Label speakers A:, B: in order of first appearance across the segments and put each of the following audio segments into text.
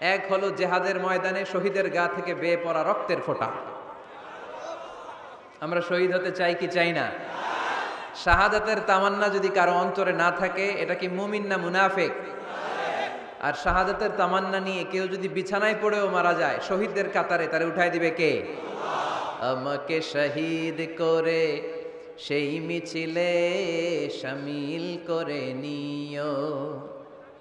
A: এক হলো জেহাদের ময়দানে শহীদের গা থেকে বেয়ে পড়া রক্তের ফোঁটা। আমরা শহীদ হতে চাই কি চাই না? শাহাদাতের তামান্না যদি কারও অন্তরে না থাকে, এটা কি মুমিন না মুনাফেক? আর শাহাদাতের তামান্না নিয়ে কেউ যদি বিছানায় পড়েও মারা যায়, শহীদদের কাতারে তারে উঠাই দিবে কে? আমাকে শহীদ করে, সেই মিছিলে সামিল করে নিও।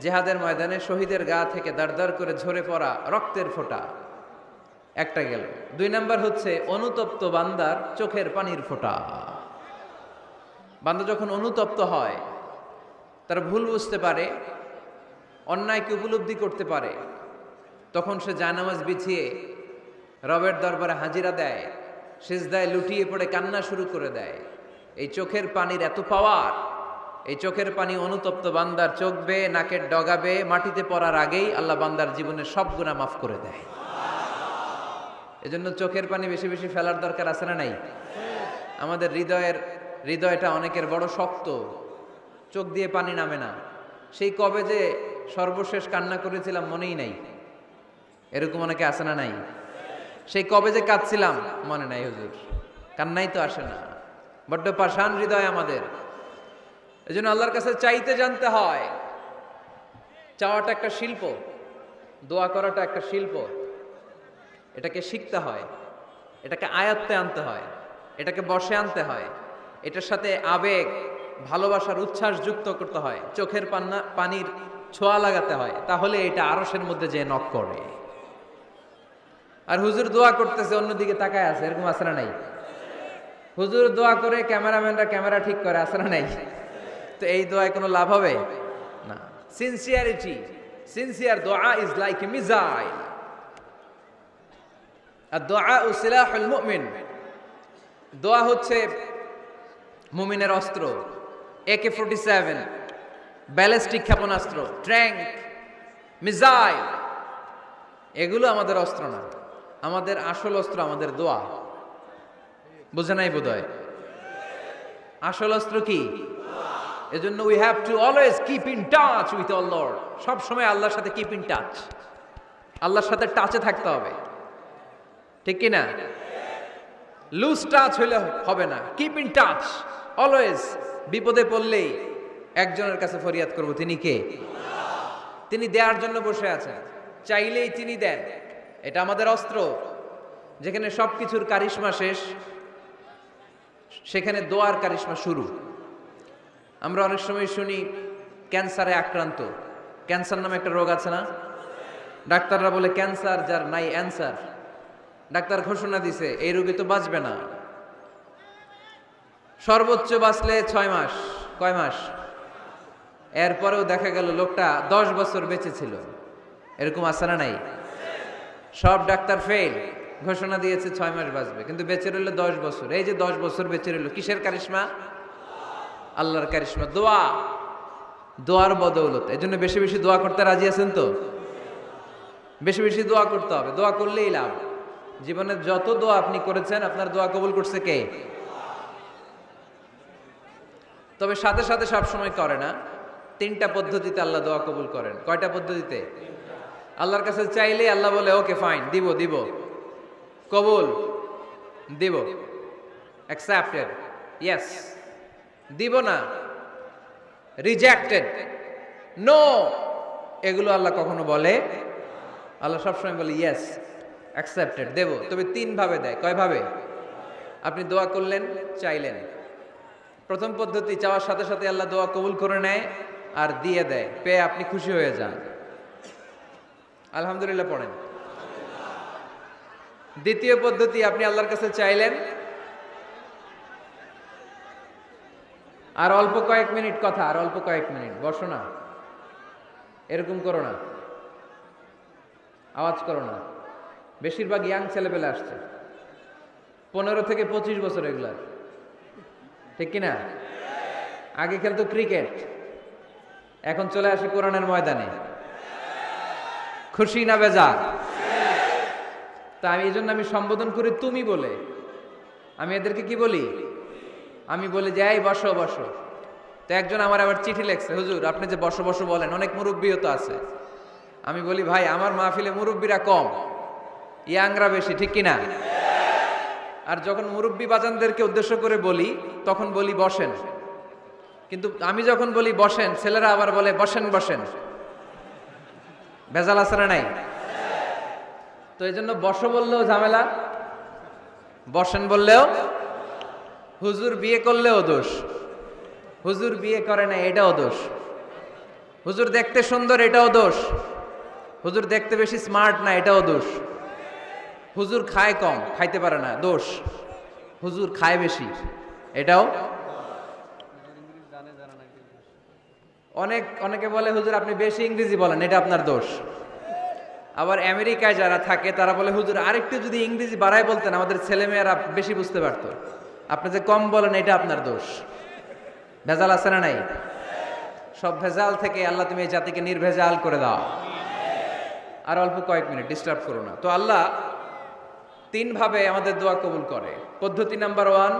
A: জেহাদের ময়দানে শহীদের গা থেকে দাঁড় করে ঝরে পড়া রক্তের ফোঁটা। একটা গেল। দুই নাম্বার হচ্ছে অনুতপ্ত বান্দার চোখের পানির ফোঁটা। বান্দা যখন অনুতপ্ত হয়, তার ভুল বুঝতে পারে অন্যায়কে উপলব্ধি করতে পারে, তখন সে জায়নামাজ বিছিয়ে রবের দরবারে হাজিরা দেয়, সেজদায় লুটিয়ে পড়ে কান্না শুরু করে দেয়। এই চোখের পানির এত পাওয়ার এই চোখের পানি অনুতপ্ত বান্দার চোখ বেয়ে নাকের ডগাবে মাটিতে পড়ার আগেই আল্লাহ বান্দার জীবনের সব গুণা মাফ করে দেয়। এজন্য চোখের পানি বেশি বেশি ফেলার দরকার আছে না নাই? আমাদের হৃদয়ের, হৃদয়টা অনেকের বড় শক্ত। চোখ দিয়ে পানি নামে না। সেই কবে যে সর্বশেষ কান্না করেছিলাম মনেই নাই। এরকম অনেকে আসে না নাই? সেই কবে যে কাঁদছিলাম মনে নাই, হুজুর। কান্নাই তো আসে না। বড্ড পাষাণ হৃদয় আমাদের। এই জন্য আল্লাহর কাছে চাইতে জানতে হয়, চাওয়াটা একটা শিল্প, দোয়া করাটা একটা শিল্প। এটাকে শিখতে হয়, এটাকে আয়ত্তে আনতে হয়, এটাকে বসে আনতে হয়, এটার সাথে আবেগ, ভালোবাসার উচ্ছ্বাস যুক্ত করতে হয়, চোখের পান্না, পানির ছোঁয়া লাগাতে হয়, তাহলে এটা আরসের মধ্যে যে নক করে। আর হুজুর দোয়া করতেছে, অন্যদিকে তাকায় আছে, এরকম আসরা নাই? হুজুর দোয়া করে ক্যামেরাম্যানরা ক্যামেরা ঠিক করে আসরা নাই? তো এই দোয়ায় কোনো লাভ হবে? না। সিনসিয়ারিটি সিনসিয়ার দোয়া ইজ লাইক মিজাইল আর দোয়া ও সিলাহুল মুমিন, দোয়া হচ্ছে মুমিনের অস্ত্র একে ফোর্টি সেভেন ব্যালিস্টিক ক্ষেপণাস্ত্র ট্র্যাঙ্ক মিসাইল। এগুলো আমাদের অস্ত্র না। আমাদের আসল অস্ত্র আমাদের দোয়া। বুঝে নাই বোধ আসল অস্ত্র কি? এজন্য we have to always keep in touch with all lord সবসময় আল্লাহর সাথে কিপ ইন টাচ আল্লাহর সাথে টাচে থাকতে হবে। ঠিক কি না? লুজ টাচ হইলে হবে না। কিপ ইন টাচ অলওয়েজ বিপদে পড়লেই একজনের কাছে ফরিয়াদ করব। তিনি কে? তিনি দেওয়ার জন্য বসে আছেন। চাইলেই তিনি দেন। এটা আমাদের অস্ত্র। যেখানে সব কিছুর কারিশমা শেষ, সেখানে দোয়ার কারিশমা শুরু। আমরা অনেক সময় শুনি, ক্যান্সারে আক্রান্ত। ক্যান্সার নামে একটা রোগ আছে না? ডাক্তাররা বলে, ক্যান্সার যার নাই অ্যান্সার। ডাক্তার ঘোষণা দিছে, এই রোগী তো বাঁচবে না। সর্বোচ্চ বাঁচলে ছয় মাস। কয় মাস? এরপরেও দেখা গেল লোকটা দশ বছর বেঁচে ছিল। এরকম আছে না নাই? সব ডাক্তার ফেল। ঘোষণা দিয়েছে ছয় মাস বাঁচবে। কিন্তু বেঁচে রইল দশ বছর। এই যে দশ বছর বেঁচে রইল, কিসের কারিশমা? আল্লাহর কারিশমা দোয়া। দোয়ার বদৌলত। এই জন্য বেশি বেশি দোয়া করতে রাজি আছেন তো? বেশি বেশি দোয়া করতে হবে। দোয়া করলেই লাভ। জীবনের যত দোয়া আপনি করেছেন, আপনার দোয়া কবুল করছে কে? তবে সাথে সাথে সব সময় করে না। তিনটা পদ্ধতিতে আল্লাহ দোয়া কবুল করেন। কয়টা পদ্ধতিতে? আল্লাহর কাছে চাইলে আল্লাহ বলে, ওকে ফাইন দিব দিব। কবুল, দিব। অ্যাকসেপ্টেড ইয়েস দিব না। রিজেক্টেড নো এগুলো আল্লাহ কখনো বলে? আল্লাহ সবসময় বলে ইয়েস অ্যাকসেপ্টেড দেব। তবে তিন ভাবে দেয়। কয় ভাবে? আপনি দোয়া করলেন, চাইলেন। প্রথম পদ্ধতি, চাওয়ার সাথে সাথে আল্লাহ দোয়া কবুল করে নেয় আর দিয়ে দেয়। পেয়ে আপনি খুশি হয়ে যান। আলহামদুলিল্লাহ পড়েন। দ্বিতীয় পদ্ধতি, আপনি আল্লাহর কাছে চাইলেন আর অল্প কয়েক মিনিট কথা, আর অল্প কয়েক মিনিট। বসো না। এরকম করো না। আওয়াজ করো না। বেশিরভাগ ইয়াং ছেলেপেলে আসছে। পনেরো থেকে পঁচিশ বছর এগুলার ঠিক কিনা আগে খেলতো ক্রিকেট। এখন চলে আসে কোরআনের ময়দানে। খুশি না বেজা তা আমি এই জন্য আমি সম্বোধন করি তুমি বলে। আমি এদেরকে কি বলি? আমি বলি যে, এই, বসো বসো। তো একজন আমার আবার চিঠি লেখছে, হুজুর, আপনি যে বসো বসো বলেন, অনেক মুরব্বীও তো আছে। আমি বলি, ভাই, আমার মাহফিলে মুরব্বীরা কম, ইয়াংরা বেশি, ঠিক কিনা? আর যখন মুরব্বী বাজানদেরকে উদ্দেশ্য করে বলি, তখন বলি, বসেন। কিন্তু আমি যখন বলি, বসেন, ছেলেরা আবার বলে, বসেন বসেন। ভেজাল আসারা নাই? তো এই জন্য বসো বললেও ঝামেলা, বসেন বললেও হুজুর বিয়ে করলেও দোষ। হুজুর বিয়ে করে না, এটাও দোষ। হুজুর দেখতে সুন্দর, এটাও দোষ। হুজুর দেখতে বেশি স্মার্ট না, এটাও দোষ। হুজুর খায় কম, খাইতে পারে না, দোষ। হুজুর খায় বেশি, এটাও। অনেক, অনেকে বলে, হুজুর, আপনি বেশি ইংরেজি বলেন, এটা আপনার দোষ। আবার আমেরিকায় যারা থাকে, তারা বলে, হুজুর, আরেকটু যদি ইংরেজি বাড়ায় বলতেন, আমাদের ছেলেমেয়েরা বেশি বুঝতে পারতো। আপনি যে কম বলেন, এটা আপনার দোষ। ভেজাল আছে না নাই? সব ভেজাল থেকে আল্লাহ তুমি এই জাতিকে নির্ভেজাল করে দাও। আর অল্প কয়েক মিনিট ডিস্টার্ব করো না। তো আল্লাহ তিনভাবে আমাদের দোয়া কবুল করে। পদ্ধতি নাম্বার ওয়ান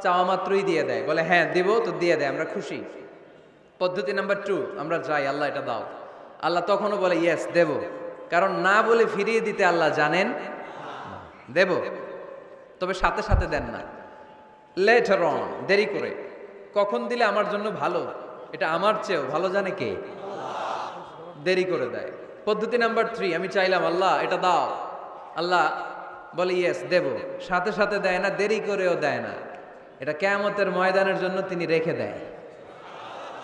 A: চাওয়া মাত্রই দিয়ে দেয়। বলে হ্যাঁ দিব তো দিয়ে দেয়, আমরা খুশি। পদ্ধতি নাম্বার টু আমরা যাই, আল্লাহ এটা দাও। আল্লাহ তখনও বলে ইয়েস দেব। কারণ না বলে ফিরিয়ে দিতে আল্লাহ জানেন দেব। তবে সাথে সাথে দেন না। লেটার অন দেরি করে। কখন দিলে আমার জন্য ভালো? এটা আমার চেয়েও ভালো জানে কে? দেরি করে দেয়। পদ্ধতি নাম্বার থ্রি আমি চাইলাম, আল্লাহ, এটা দাও। আল্লাহ বলে ইয়েস দেব। সাথে সাথে দেয় না, দেরি করেও দেয় না। এটা কেয়ামতের ময়দানের জন্য তিনি রেখে দেয়।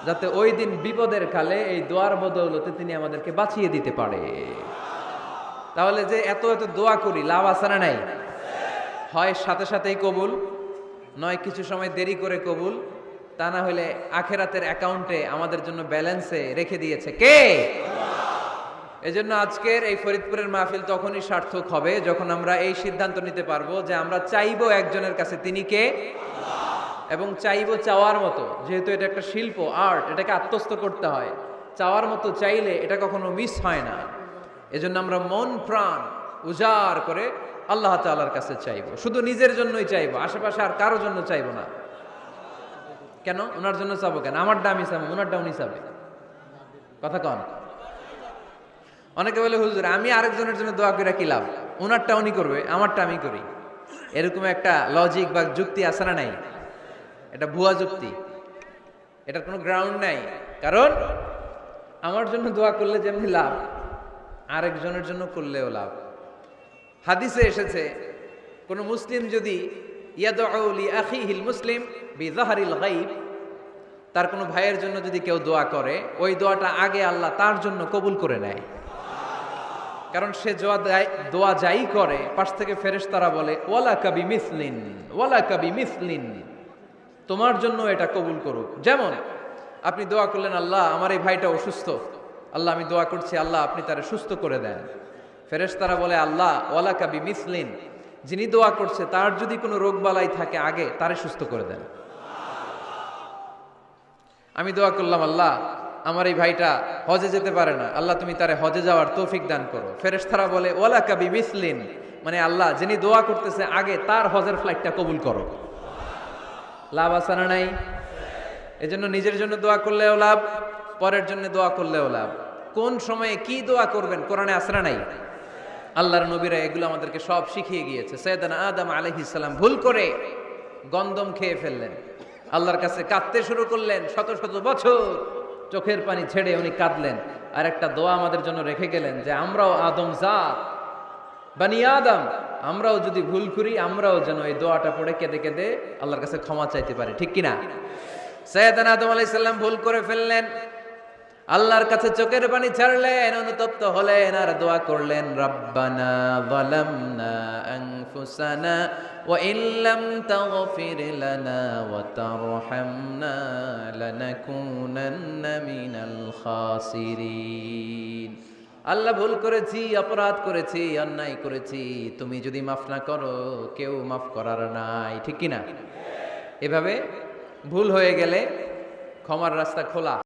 A: যাতে ওই দিন বিপদের কালে এই দোয়ার বদৌলতে তিনি আমাদেরকে বাঁচিয়ে দিতে পারে। তাহলে যে এত এত দোয়া করি, লাভ না নাই? হয় সাথে সাথেই কবুল নয়, কিছু সময় দেরি করে কবুল, তা না হলে আখেরাতের অ্যাকাউন্টে আমাদের জন্য ব্যালেন্সে রেখে দিয়েছে কে? এজন্য আজকের এই ফরিদপুরের মাহফিল তখনই সার্থক হবে যখন আমরা এই সিদ্ধান্ত নিতে পারব যে আমরা চাইব একজনের কাছে তিনি কে? এবং চাইব চাওয়ার মতো, যেহেতু এটা একটা শিল্প, আর্ট, এটাকে আত্মস্থ করতে হয়। চাওয়ার মতো চাইলে এটা কখনো মিস হয় না। এজন্য আমরা মন, প্রাণ উজাড় করে আল্লাহ তাআলার কাছে চাইব। শুধু নিজের জন্যই চাইব, আশেপাশে আর কারোর জন্য চাইব না। কেন? ওনার জন্য চাবো কেন? আমারটা আমি চাবো ওনারটা উনি চাবে। কথা কন। অনেকে বলে, হুজুর, আমি আরেকজনের জন্য দোয়া করে কি লাভ? ওনারটা উনি করবে, আমারটা আমি করি। এরকম একটা লজিক বা যুক্তি আছে না নাই? এটা ভুয়া যুক্তি। এটার কোনো গ্রাউন্ড নাই। কারণ, আমার জন্য দোয়া করলে যেমনি লাভ, আরেকজনের জন্য করলেও লাভ। হাদিসে এসেছে, কোন মুসলিম যদি মুসলিম তার কোনো ভাইয়ের জন্য যদি কেউ দোয়া করে, ওই দোয়াটা আগে আল্লাহ তার জন্য কবুল করে নেয়। কারণ সে দোয়া দোয়া যাই করে, পাশ থেকে ফেরেশ তারা বলে, ওয়ালা কাবি মিসলিন, ওয়ালা কাবি মিসলিন, তোমার জন্য এটা কবুল করুক। যেমন, আপনি দোয়া করলেন, আল্লাহ, আমার এই ভাইটা অসুস্থ। আল্লাহ, আমি দোয়া করছি, আল্লাহ, আপনি তারে সুস্থ করে দেন। ফেরেশ তারা বলে, আল্লাহ ওয়ালা কাবি মিসলিন যিনি দোয়া করছে, তার যদি কোনো রোগ বালাই থাকে আগে, তারে সুস্থ করে দেন। আমি দোয়া করলাম, আল্লাহ, আমার এই ভাইটা হজে যেতে পারে না। আল্লাহ, তুমি তারে হজে যাওয়ার তৌফিক দান করো। ফেরেশতারা বলে ওলা কাবি মিসলিন মানে আল্লাহ, যিনি দোয়া করতেছে আগে, তার হজের ফ্লাইটটা কবুল করো। লাভ আসানা নাই? এজন্য নিজের জন্য দোয়া করলেও লাভ, পরের জন্য দোয়া করলেও লাভ। কোন সময়ে কি দোয়া করবেন, কোরআনে আসরা নাই? আল্লাহর নবীরা এগুলো আমাদেরকে সব শিখিয়ে গিয়েছে। সৈয়দানা আদম আলহিসাল্লাম ভুল করে গন্দম খেয়ে ফেললেন। আল্লাহর কাছে কাঁদতে শুরু করলেন শত শত বছর। চোখের পানি ছেড়ে উনি কাঁদলেন। আর একটা দোয়া আমাদের জন্য রেখে গেলেন যে, আমরাও আদম জাত, বানি আদম, আমরাও যদি ভুল করি, আমরাও যেন এই দোয়াটা পড়ে কেঁদে কেঁদে আল্লাহর কাছে ক্ষমা চাইতে পারি। ঠিক কিনা? সৈয়দান আদম আলাইসাল্লাম ভুল করে ফেললেন। আল্লাহর কাছে চোখের পানি ছাড়লেন, অনুতপ্ত হলেন আর দোয়া করলেন মিনাল আল্লাহ ভুল করেছি, অপরাধ করেছি, অন্যায় করেছি, তুমি যদি মাফ না করো, কেউ মাফ করার নাই, ঠিক কি না এভাবে ভুল হয়ে গেলে ক্ষমার রাস্তা খোলা।